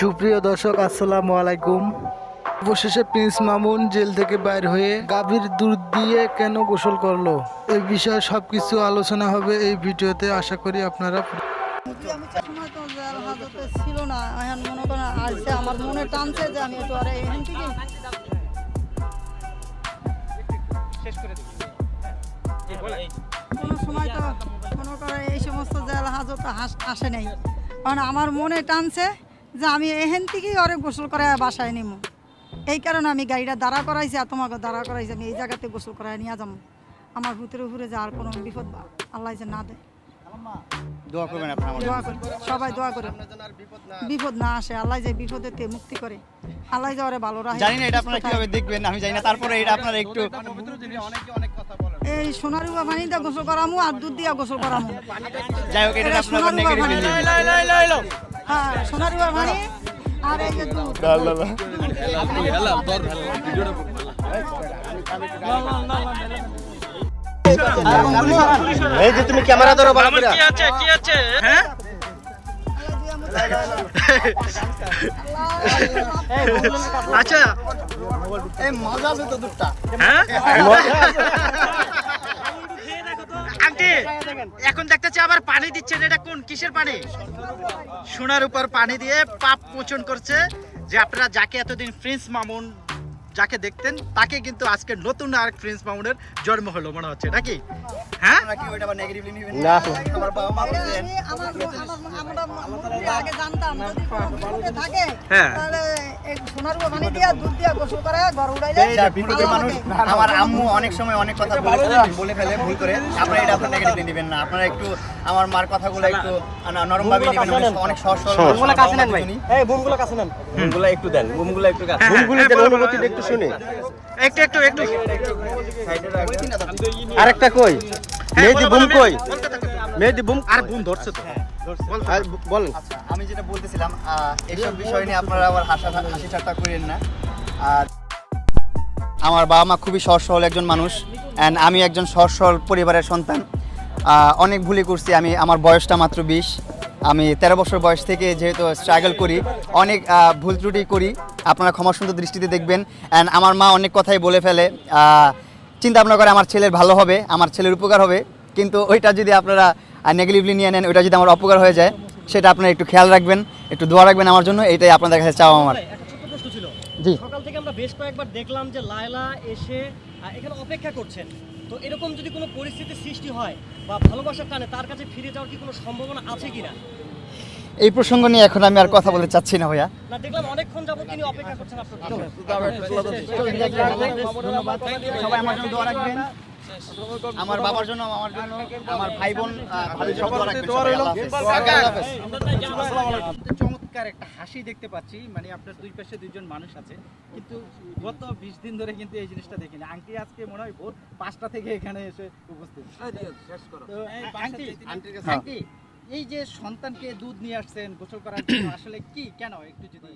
সুপ্রিয় দর্শক, আসসালামু আলাইকুম। অবশেষে প্রিন্স মামুন জেল থেকে বাইর হয়ে গাভীর দুধ দিয়ে কেন গোসল করল? এই বিষয়ে সবকিছু আলোচনা হবে এই ভিডিওতে। আশা করি আপনারা ছিল না মনে করেন আমার মনে টানছে কোনো সময় তো করে এই সমস্ত আসে নাই। আমার মনে টানছে যে আমি এখান থেকেই অনেক গোসল করে বাসায় নিব এই কারণে আমি গাড়িটা দাঁড়া করাইছি আর তোমাকে দাঁড়া করাইছি আমি এই জায়গাতে গোসল করায় নিয়ে যাব আমার ভিতরে ঘুরে যে আর কোনো বিপদ আল্লাহ যে না দেয়। দোয়া করবেন দোয়া করি সবাই দোয়া করে। বিপদ না আসে আল্লাহ যে বিপদের থেকে মুক্তি করে। আল্লাহ যে ওরে ভালো রাখে। জানি না এটা আপনারা কীভাবে দেখবেন আমি জানি না। তারপরে এটা আপনারা একটু এই সোনারুয়া পানিতে গোসল করামু আর দুধ দিয়া গোসল করামু। যাই হোক এটা এটা আপনারা নেগেটিভ। হ্যাঁ সোনারুয়া পানি আর এই যে দুধ এই যে তুমি ক্যামেরা ধরো কি আছে কি আছে? হ্যাঁ? আচ্ছা। এই মজা আছে তো দুধটা হ্যাঁ? আন্টি এখন দেখতেছি আবার পানি দিচ্ছেন এটা কোন কিসের পানি? সোনার উপর পানি দিয়ে পাপ মোচন করছে। যে আপনারা যাকে এতদিন প্রিন্স মামুন যাকে দেখতেন তাকে কিন্তু আজকে নতুন আর প্রিন্স মামুনের জন্ম হলো মনে হচ্ছে নাকি? হ্যাঁ? হ্যাঁ। তাহলে এই পানি দিয়া দুধ দিয়া গোসল করে ঘর উড়াইলে যা বিপদের আল্লাহ মানুষ আমার আম্মু অনেক সময় অনেক কথা বলে বলে ফেলে ভুল করে। আপনারা এটা আপনারা নেগেটিভলি নেবেন না। আপনারা একটু আমার মার কথাগুলো একটু নরম ভাবে নেবেন অনেক- অনেক সহজ সরল বুমগুলো কাছে নেন ভাই। এই বুমগুলো কাছে নেন। বুমগুলো একটু দেন বুমগুলো একটু কাছে বুমগুলো দেন অনুমতি একটু শুনি। একটু একটু একটু। আরেকটা কই? হ্যাঁ, মেহেদি বুম কই? মেহেদি বুম আর বুম ধরছে তো। বলেন আচ্ছা আমি যেটা বলতেছিলাম এইসব বিষয় নিয়ে আপনারা আবার হাসা হাসি ঠাট্টা করেন না। আর আমার বাবা মা খুবই সহজ সরল একজন মানুষ অ্যান্ড আমি একজন সহজ সরল পরিবারের সন্তান। অনেক ভুলই করছি আমি আমার বয়সটা মাত্র বিশ। আমি তেরো বছর বয়স থেকে যেহেতু স্ট্রাগল করি অনেক ভুল ত্রুটি করি। আপনারা ক্ষমা সুন্দর দৃষ্টিতে দেখবেন অ্যান্ড আমার মা অনেক কথাই বলে ফেলে। চিন্তা ভাবনা করে আমার ছেলের ভালো হবে আমার ছেলের উপকার হবে। কিন্তু ওইটা যদি আপনারা নেগেটিভলি নিয়ে নেন ওইটা যদি আমার অপকার হয়ে যায় সেটা আপনারা একটু খেয়াল রাখবেন একটু দোয়া রাখবেন আমার জন্য এইটাই আপনাদের কাছে চাওয়া আমার জি সকাল থেকে আমরা বেশ কয়েকবার দেখলাম যে লায়লা এসে এখানে অপেক্ষা করছেন তো এরকম যদি কোনো পরিস্থিতি সৃষ্টি হয় বা ভালোবাসার টানে তার কাছে ফিরে যাওয়ার কি কোনো সম্ভাবনা আছে কিনা এই প্রসঙ্গ নিয়ে এখন আমি আর কথা বলতে চাচ্ছি না ভাইয়া না দেখলাম অনেকক্ষণ যাবত তিনি অপেক্ষা করছেন আপনার জন্য। সবাই আমার জন্য দোয়া রাখবেন আমার বাবার জন্য আমার জন্য আমার ভাই বোন। আল্লাহ হাফেজ। চমৎকার একটা হাসি দেখতে পাচ্ছি। মানে আপনার দুই পাশে দুইজন মানুষ আছে। কিন্তু গত বিশ দিন ধরে কিন্তু এই জিনিসটা দেখিনি। আংটি আজকে মনে হয় ভোর পাঁচটা থেকে এখানে এসে উপস্থিত। আংটি এই যে সন্তানকে দুধ নিয়ে আসছেন গোসল করার জন্য আসলে কি কেন? একটু যদি